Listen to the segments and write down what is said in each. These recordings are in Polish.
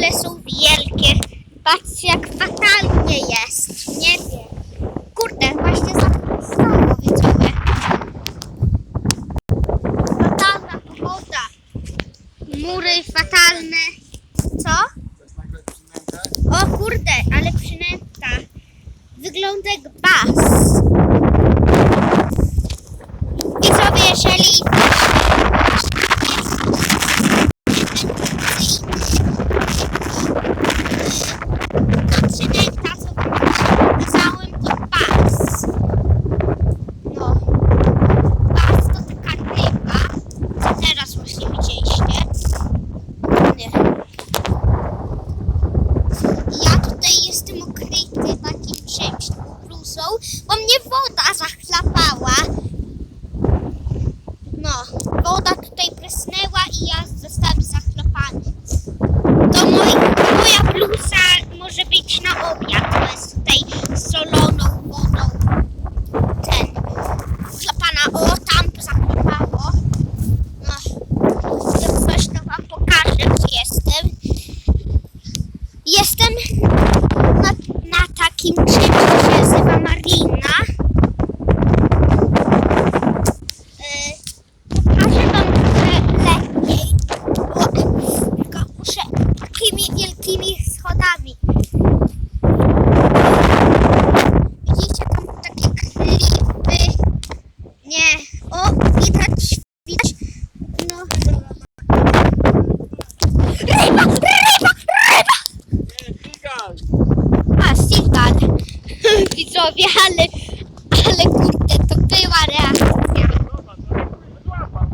ale są wielkie. Patrzcie, jak fatalnie jest. Nie wiem. Kurde, właśnie za znowu widzimy. Fatalna pogoda. Mury fatalne. Co? O kurde, ale przynęta. Wygląda jak bas. Tutaj prysnęła i ja zostałem zachlapany. To mój, moja bluza może być na obiad, to jest tutaj soloną wodą. Ten, chlapana, o tam zachlapało. No, to wam pokażę, gdzie jestem. Jestem na, na takim czymś, Ryba, ryba, ryba! A, Silvan. Widzowie, ale kurde, to była reakcja. Zobacz, no, złapał.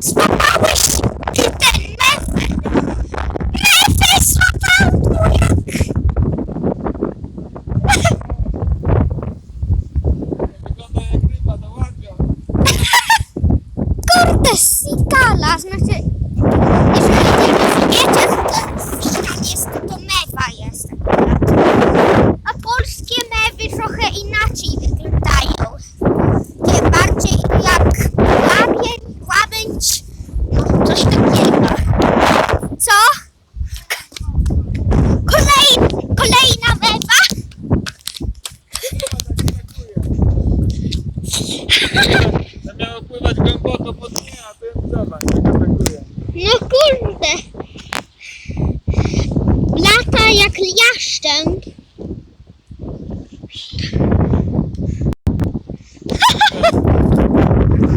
Złapałeś ty ten mefer! Mefer złapał twoja! Wygląda jak ryba, to ładnie. Kurde, sikala, znaczy... Jeżeli nie wiecie, to sikal jest, to mewa jest akurat. A polskie mewy trochę inaczej wyglądają. Nie bardziej jak łabień, łabędź, no coś takiego. Co? Kolej, kolejna mewa? Miało pływać głęboko pod zobacz, jak atakuje. No kurde. Lata jak jaszczęb.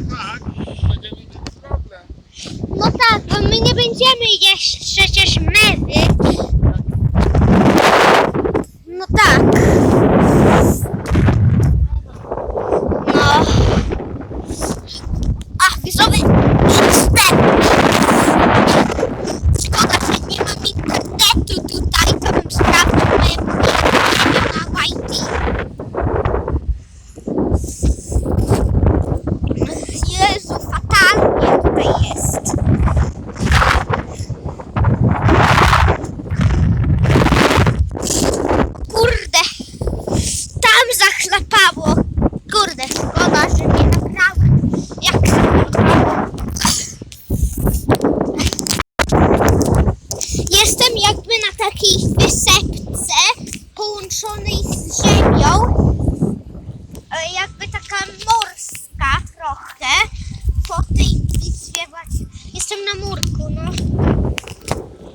Tak, będziemy mieć problem. No tak, bo my nie będziemy jeść przecież mewy.